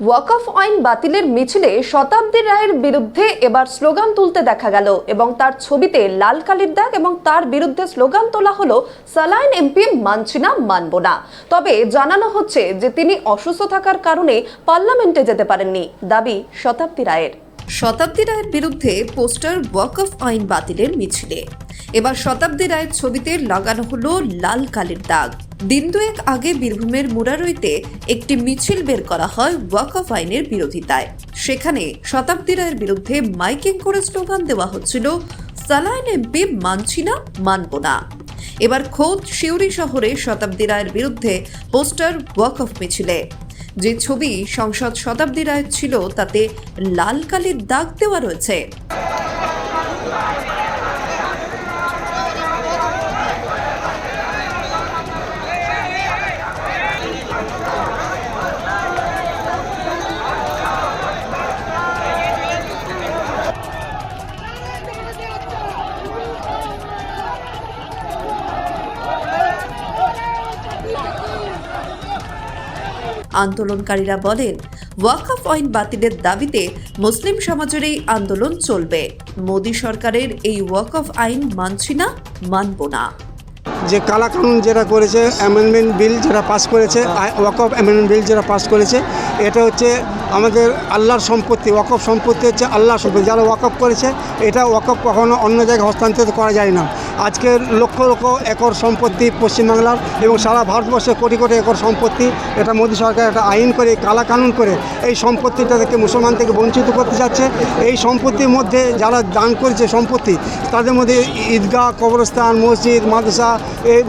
ওয়াকফ আইন বাতিলের মিছিলে শতাব্দী রায়ের বিরুদ্ধে এবার স্লোগান তুলতে দেখা গেল এবং তার ছবিতে লাল কালির দাগ এবং তার বিরুদ্ধে স্লোগান তোলা হলো, সালাইন এমপি মানছি না, মানব না। তবে জানানো হচ্ছে যে তিনি অসুস্থ থাকার কারণে পার্লামেন্টে যেতে পারেননি, দাবি শতাব্দী রায়ের। শতাব্দী রায়ের বিরুদ্ধে পোস্টার ওয়াকফ আইন বাতিলের মিছিলে। এবার শতাব্দী রায়ের ছবিতে লাগানো হলো লাল কালির দাগ। দিন দুয়েক আগে বীরভূমের মুরারইতে একটি মিছিল বের করা হয় ওয়াকফ আইনের বিরোধিতায়। সেখানে শতাব্দী রায়ের বিরুদ্ধে মাইকিং করে স্লোগান দেওয়া হচ্ছিল, সালাইন এমপি মানছি না, মানব না। এবার খোদ শিউরি শহরে শতাব্দী রায়ের বিরুদ্ধে পোস্টার ওয়াকফ মিছিলে। যে ছবি সংসদ শতাব্দী রায়ের ছিল, তাতে লাল কালির দাগ দেওয়া রয়েছে। আন্দোলনকারীরা বলেন, ওয়াকফ আইন বাতিলের দাবিতে মুসলিম সমাজের এই আন্দোলন চলবে। মোদী সরকারের এই ওয়াকফ আইন মানছি না, মানব না। যে কালা কানুন যেটা করেছে অ্যামেন্ডমেন্ট বিল যেটা পাস করেছে ওয়াকফ অ্যামেন্ডমেন্ট বিল যেটা পাস করেছে, এটা হচ্ছে আমাদের আল্লাহর সম্পত্তি। ওয়াকফ সম্পত্তি হচ্ছে আল্লাহর সম্পত্তি। যারা ওয়াকফ করেছে, এটা ওয়াকফ কখনো অন্য জায়গায় হস্তান্তরিত করা যায় না। আজকের লক্ষ লক্ষ একর সম্পত্তি পশ্চিমবাংলার এবং সারা ভারতবর্ষে কোটি কোটি একর সম্পত্তি এটা মোদী সরকার একটা আইন করে কালা কানুন করে এই সম্পত্তিটা থেকে মুসলমান থেকে বঞ্চিত করতে যাচ্ছে। এই সম্পত্তির মধ্যে যারা দান করেছে সম্পত্তি, তাদের মধ্যে ঈদগাহ, কবরস্থান, মসজিদ, মাদ্রাসা, এই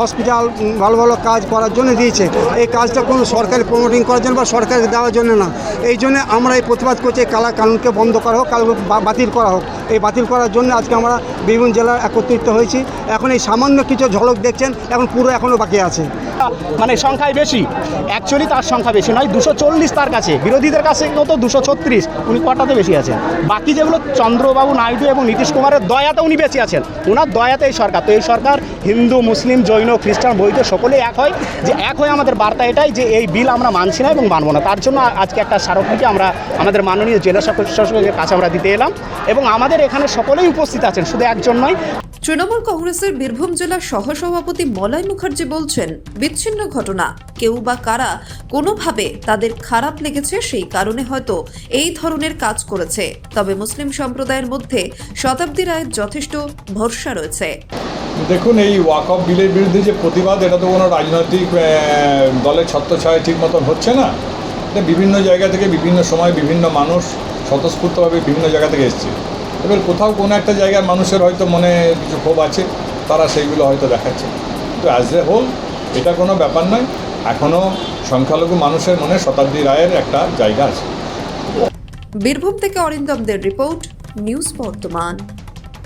হসপিটাল, ভালো ভালো কাজ করার জন্য দিয়েছে। এই কাজটা কোনো সরকারি প্রমোটিং করার জন্য বা সরকারকে দেওয়ার জন্য না। এই জন্য আমরা এই প্রতিবাদ করছি কালা কানুনকে বন্ধ করা হোক কাল বাতিল করা হোক। এই বাতিল করার জন্য আজকে আমরা বীরভূম জেলার একত্রিত হয়েছি। এখন এই সামান্য কিছু ঝলক দেখছেন, এখন পুরো এখনও বাকি আছে। মানে সংখ্যায় বেশি। অ্যাকচুয়ালি তার সংখ্যা বেশি নয়, দুশো চল্লিশ তার কাছে। বিরোধীদের কাছে কত দুশো ছত্রিশ, উনি কটাতে বেশি আছেন? বাকি যেগুলো চন্দ্রবাবু নাইডু এবং নীতিশ কুমারের দয়াতে উনি বেঁচে আছেন, ওনার দয়াতে এই সরকার। তো এই সরকার হিন্দু, মুসলিম, জৈন, খ্রিস্টান, বৈধ সকলেই এক হয়। যে এক হয়ে আমাদের বার্তা এটাই যে এই বিল আমরা মানছি না এবং মানবো না। তার জন্য আজকে একটা স্মারকলিপি আমরা আমাদের মাননীয় জেলা শাসকের কাছে আমরা দিতে এলাম। এবং আমাদের এখানে সকলেই উপস্থিত আছেন, শুধু একজন নয় তৃণমূল কংগ্রেসের বীরভূম জেলার সহসভাপতি মলয় মুখার্জি বলছেন, বিচ্ছিন্ন ঘটনা। কেউ বা কারা কোনোভাবে তাদের খারাপ লেগেছে সেই কারণে হয়তো এই ধরনের কাজ করেছে। তবে মুসলিম সম্প্রদায়ের মধ্যে শতাব্দী রায়ের যথেষ্ট ভরসা রয়েছে। দেখুন, এই ওয়াকফ বিলের বিরুদ্ধে যে প্রতিবাদ, এটা তো কোনো রাজনৈতিক দলের ছত্রছায় ঠিক মতন হচ্ছে না। বিভিন্ন জায়গা থেকে বিভিন্ন সময় বিভিন্ন মানুষ স্বতঃস্ফূর্তভাবে বিভিন্ন জায়গা থেকে এসছে। এবার কোথাও কোনো একটা জায়গার মানুষের হয়তো মনে কিছু ক্ষোভ আছে, তারা সেইগুলো হয়তো দেখাচ্ছে। তো অ্যাজ এ হোল এটা কোনো ব্যাপার নয়। এখনও সংখ্যালঘু মানুষের মনে শতাব্দী রায়ের একটা জায়গা আছে। বীরভূম থেকে অরিন্দমদের রিপোর্ট, নিউজ বর্তমান।